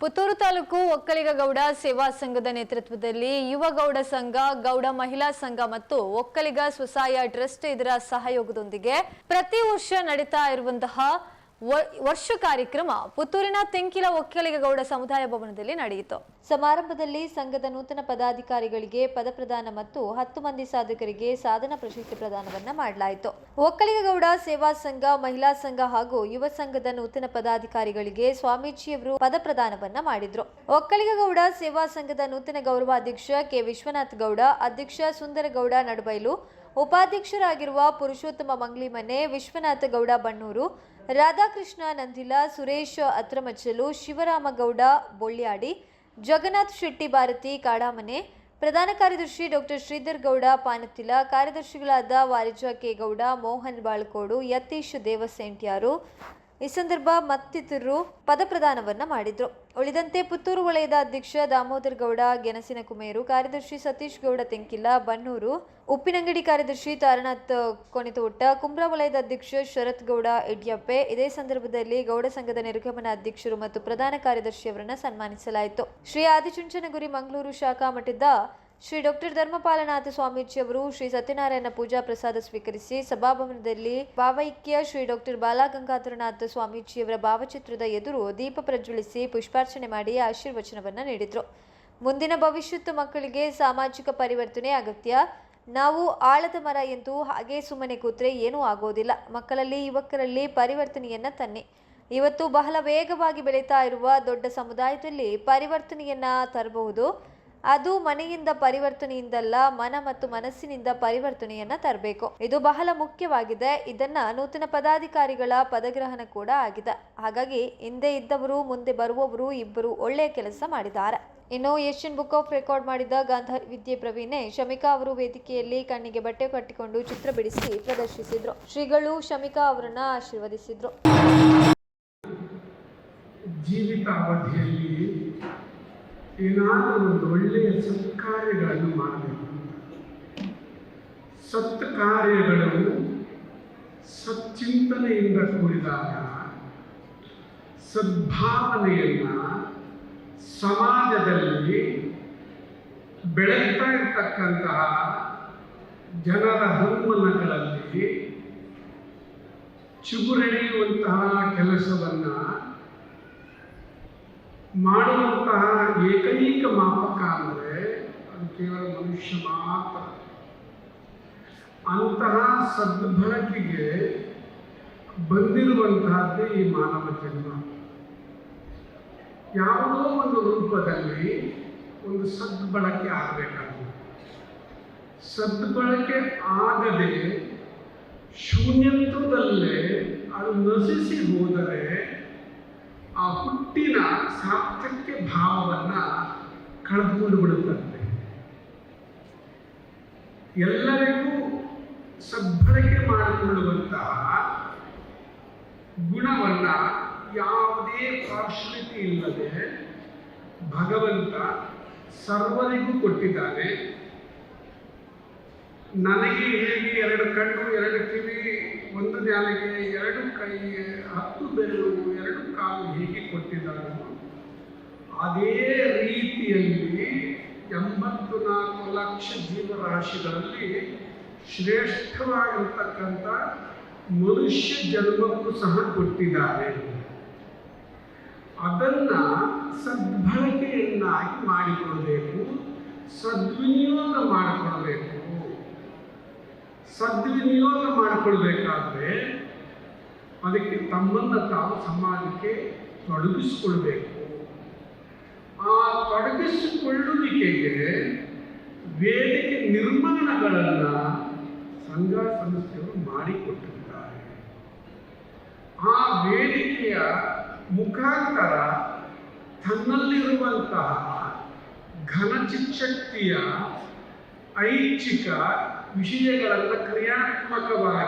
ಪುತ್ತೂರು ತಾಲೂಕು ಒಕ್ಕಲಿಗ ಗೌಡ ಸೇವಾ ಸಂಘದ ನೇತೃತ್ವದಲ್ಲಿ ಯುವ ಗೌಡ ಸಂಘ, ಗೌಡ ಮಹಿಳಾ ಸಂಘ ಮತ್ತು ಒಕ್ಕಲಿಗ ಸ್ವಸಹಾಯ ಟ್ರಸ್ಟ್ ಇದರ ಸಹಯೋಗದೊಂದಿಗೆ ಪ್ರತಿ ವರ್ಷ ನಡೀತಾ ಇರುವಂತಹ ವರ್ಷ ಕಾರ್ಯಕ್ರಮ ಪುತ್ತೂರಿನ ತೆಂಕಿಲ ಒಕ್ಕಲಿಗೌಡ ಸಮುದಾಯ ಭವನದಲ್ಲಿ ನಡೆಯಿತು. ಸಮಾರಂಭದಲ್ಲಿ ಸಂಘದ ನೂತನ ಪದಾಧಿಕಾರಿಗಳಿಗೆ ಪದಪ್ರದಾನ ಮತ್ತು ಹತ್ತು ಮಂದಿ ಸಾಧಕರಿಗೆ ಸಾಧನ ಪ್ರಶಸ್ತಿ ಪ್ರದಾನವನ್ನ ಮಾಡಲಾಯಿತು. ಒಕ್ಕಲಿಗೌಡ ಸೇವಾ ಸಂಘ, ಮಹಿಳಾ ಸಂಘ ಹಾಗೂ ಯುವ ಸಂಘದ ನೂತನ ಪದಾಧಿಕಾರಿಗಳಿಗೆ ಸ್ವಾಮೀಜಿಯವರು ಪದಪ್ರದಾನವನ್ನ ಮಾಡಿದ್ರು. ಒಕ್ಕಲಿಗೌಡ ಸೇವಾ ಸಂಘದ ನೂತನ ಗೌರವಾಧ್ಯಕ್ಷ ಕೆ. ವಿಶ್ವನಾಥ್ ಗೌಡ, ಅಧ್ಯಕ್ಷ ಸುಂದರಗೌಡ ನಡುಬೈಲು ಉಪಾಧ್ಯಕ್ಷರಾಗಿರುವ ಪುರುಷೋತ್ತಮ ಮಂಗ್ಲಿಮನೆ, ವಿಶ್ವನಾಥ ಗೌಡ ಬಣ್ಣೂರು, ರಾಧಾಕೃಷ್ಣ ನಂದಿಲ, ಸುರೇಶ್ ಅತ್ರಮಚ್ಚಲು, ಶಿವರಾಮಗೌಡ ಬೊಳ್ಳ್ಯಾಡಿ ಜಗನ್ನಾಥ್ ಶೆಟ್ಟಿ ಭಾರತಿ ಕಾಡಾಮನೆ, ಪ್ರಧಾನ ಕಾರ್ಯದರ್ಶಿ ಡಾಕ್ಟರ್ ಶ್ರೀಧರ್ ಗೌಡ ಪಾನತಿಲ, ಕಾರ್ಯದರ್ಶಿಗಳಾದ ವಾರಿಜಾ ಕೆ ಗೌಡ, ಮೋಹನ್ ಬಾಳ್ಕೋಡು, ಯತೀಶ್ ದೇವಸೇಂಟ್ಯಾರು ಈ ಸಂದರ್ಭ ಮತ್ತಿತರರು ಪದಪ್ರದಾನವನ್ನ ಮಾಡಿದ್ರು. ಉಳಿದಂತೆ ಪುತ್ತೂರು ವಲಯದ ಅಧ್ಯಕ್ಷ ದಾಮೋದರ್ ಗೌಡ ಗೆನಸಿನ ಕುಮೇರು, ಕಾರ್ಯದರ್ಶಿ ಸತೀಶ್ ಗೌಡ ತೆಂಕಿಲ್ಲ ಬನ್ನೂರು, ಉಪ್ಪಿನಂಗಡಿ ಕಾರ್ಯದರ್ಶಿ ತಾರನಾಥ್ ಕೊನೆತೋಟ, ಕುಂಬ್ರಾ ವಲಯದ ಅಧ್ಯಕ್ಷ ಶರತ್ ಗೌಡ, ಯಡಿಯಪ್ಪೆ. ಇದೇ ಸಂದರ್ಭದಲ್ಲಿ ಗೌಡ ಸಂಘದ ನಿರ್ಗಮನ ಅಧ್ಯಕ್ಷರು ಮತ್ತು ಪ್ರಧಾನ ಕಾರ್ಯದರ್ಶಿಯವರನ್ನ ಸನ್ಮಾನಿಸಲಾಯಿತು. ಶ್ರೀ ಆದಿಚುಂಚನಗುರಿ ಮಂಗಳೂರು ಶಾಖಾ ಮಠದ ಶ್ರೀ ಡಾಕ್ಟರ್ ಧರ್ಮಪಾಲನಾಥ ಸ್ವಾಮೀಜಿ ಅವರು ಶ್ರೀ ಸತ್ಯನಾರಾಯಣ ಪೂಜಾ ಪ್ರಸಾದ ಸ್ವೀಕರಿಸಿ ಸಭಾಭವನದಲ್ಲಿ ಭಾವೈಕ್ಯ ಶ್ರೀ ಡಾಕ್ಟರ್ ಬಾಲಗಂಗಾಧರನಾಥ ಸ್ವಾಮೀಜಿಯವರ ಭಾವಚಿತ್ರದ ಎದುರು ದೀಪ ಪ್ರಜ್ವಲಿಸಿ ಪುಷ್ಪಾರ್ಚನೆ ಮಾಡಿ ಆಶೀರ್ವಚನವನ್ನ ನೀಡಿದರು. ಮುಂದಿನ ಭವಿಷ್ಯತ್ತು ಮಕ್ಕಳಿಗೆ ಸಾಮಾಜಿಕ ಪರಿವರ್ತನೆ ಅಗತ್ಯ. ನಾವು ಆಳದ ಮರ ಎಂದು ಹಾಗೆ ಸುಮ್ಮನೆ ಕೂತ್ರೆ ಏನೂ ಆಗೋದಿಲ್ಲ. ಮಕ್ಕಳಲ್ಲಿ, ಯುವಕರಲ್ಲಿ ಪರಿವರ್ತನೆಯನ್ನ ತನ್ನಿ. ಇವತ್ತು ಬಹಳ ವೇಗವಾಗಿ ಬೆಳೀತಾ ಇರುವ ದೊಡ್ಡ ಸಮುದಾಯದಲ್ಲಿ ಪರಿವರ್ತನೆಯನ್ನ ತರಬಹುದು. ಅದು ಮನೆಯಿಂದ ಪರಿವರ್ತನೆಯಿಂದಲ್ಲ, ಮನ ಮತ್ತು ಮನಸ್ಸಿನಿಂದ ಪರಿವರ್ತನೆಯನ್ನ ತರಬೇಕು. ಇದು ಬಹಳ ಮುಖ್ಯವಾಗಿದೆ. ಇದನ್ನ ನೂತನ ಪದಾಧಿಕಾರಿಗಳ ಪದಗ್ರಹಣ ಕೂಡ ಆಗಿದೆ. ಹಾಗಾಗಿ ಹಿಂದೆ ಇದ್ದವರು, ಮುಂದೆ ಬರುವವರು ಇಬ್ಬರು ಒಳ್ಳೆಯ ಕೆಲಸ ಮಾಡಿದ್ದಾರೆ. ಇನ್ನು ಏಷ್ಯನ್ ಬುಕ್ ಆಫ್ ರೆಕಾರ್ಡ್ ಮಾಡಿದ ಗಾಂಧಾರಿ ವಿದ್ಯೆ ಪ್ರವೀಣೆ, ಶಮಿಕಾ ಅವರು ವೇದಿಕೆಯಲ್ಲಿ ಕಣ್ಣಿಗೆ ಬಟ್ಟೆ ಕಟ್ಟಿಕೊಂಡು ಚಿತ್ರ ಬಿಡಿಸಿ ಪ್ರದರ್ಶಿಸಿದ್ರು. ಶ್ರೀಗಳು ಶಮಿಕಾ ಅವರನ್ನ ಆಶೀರ್ವದಿಸಿದ್ರು. ಜೀವಿತಾವಧಿಯಲ್ಲಿ ಏನಾದರೂ ಒಂದು ಒಳ್ಳೆಯ ಸತ್ಕಾರ್ಯಗಳನ್ನು ಮಾಡಬೇಕು. ಸತ್ಕಾರ್ಯಗಳು ಸಚ್ಚಿಂತನೆಯಿಂದ ಕೂಡಿದಾಗ, ಸದ್ಭಾವನೆಯನ್ನು ಸಮಾಜದಲ್ಲಿ ಬೆಳೀತಾ ಇರ್ತಕ್ಕಂತಹ ಜನರ ಹನುಮನಗಳಲ್ಲಿ ಚಿಗುರೆಳೆಯುವಂತಹ ಕೆಲಸವನ್ನು ಮಾಡುವಂತಹ ಏಕೈಕ ಮಾಪಕ ಅಂದರೆ ಅದು ಕೇವಲ ಮನುಷ್ಯ ಮಾತ್ರ. ಅಂತಹ ಸದ್ಬಳಕೆಗೆ ಬಂದಿರುವಂತಹದ್ದೇ ಈ ಮಾನವ ಜನ್ಮ. ಯಾವುದೋ ಒಂದು ರೂಪದಲ್ಲಿ ಒಂದು ಸದ್ಬಳಕೆ ಆಗಬೇಕಾಗುತ್ತೆ ಸದ್ಬಳಕೆ ಆಗದೆ ಶೂನ್ಯತ್ವದಲ್ಲೇ ಅದು ನಶಿಸಿ ಹೋದರೆ ಆ ಹುಟ್ಟಿನ ಸಾರ್ಥಕ್ಯ ಭಾವವನ್ನ ಕಳೆದುಕೊಂಡು ಬಿಡುತ್ತಂತೆ ಎಲ್ಲರಿಗೂ ಸದ್ಬಳಕೆ ಮಾಡಿಕೊಳ್ಳುವಂತಹ ಗುಣವನ್ನ ಯಾವುದೇ ಪಾರ್ಶ್ವತೆ ಇಲ್ಲದೆ ಭಗವಂತ ಸರ್ವರಿಗೂ ಕೊಟ್ಟಿದ್ದಾನೆ. ನನಗೆ ಹೇಗೆ ಎರಡು ಕಣ್ಣು, ಎರಡು ಕಿವಿ, ಒಂದು ನಾಲಿಗೆ ಎರಡು ಕೈ, ಹತ್ತು ಬೆರಳು ಕಾಲು ಹೇಗೆ ಕೊಟ್ಟಿದ್ದಾರೋ ಅದೇ ರೀತಿಯಲ್ಲಿ ಎಂಬತ್ತು ನಾಲ್ಕು ಲಕ್ಷ ಜೀವರಾಶಿಗಳಲ್ಲಿ ಶ್ರೇಷ್ಠವಾಗಿರ್ತಕ್ಕಂಥ ಮನುಷ್ಯ ಜನ್ಮಕ್ಕೂ ಸಹ ಕೊಟ್ಟಿದ್ದಾರೆ. ಅದನ್ನ ಸದ್ಬಳಕೆಯನ್ನಾಗಿ ಮಾಡಿಕೊಳ್ಬೇಕು, ಸದ್ವಿನಿಯೋಗ ಮಾಡಿಕೊಳ್ಬೇಕು. ಸದ್ವಿನಿಯೋಗ ಮಾಡಿಕೊಳ್ಬೇಕಾದ್ರೆ ಅದಕ್ಕೆ ತಮ್ಮನ್ನು ತಾವು ಸಮಾಜಕ್ಕೆ ತೊಡಗಿಸಿಕೊಳ್ಬೇಕು. ಆ ತೊಡಗಿಸಿಕೊಳ್ಳುವಿಕೆಗೆ ವೇದಿಕೆ ನಿರ್ಮಾಣಗಳನ್ನು ಸಂಘ ಸಂಸ್ಥೆಗಳು ಮಾಡಿಕೊಟ್ಟಿದ್ದಾರೆ. ಆ ವೇದಿಕೆಯ ಮುಖಾಂತರ ತನ್ನಲ್ಲಿರುವಂತಹ ಘನಚಿಚ್ಛಕ್ತಿಯ ಐಚ್ಛಿಕ ವಿಷಯಗಳನ್ನು ಕ್ರಿಯಾತ್ಮಕವಾಗಿ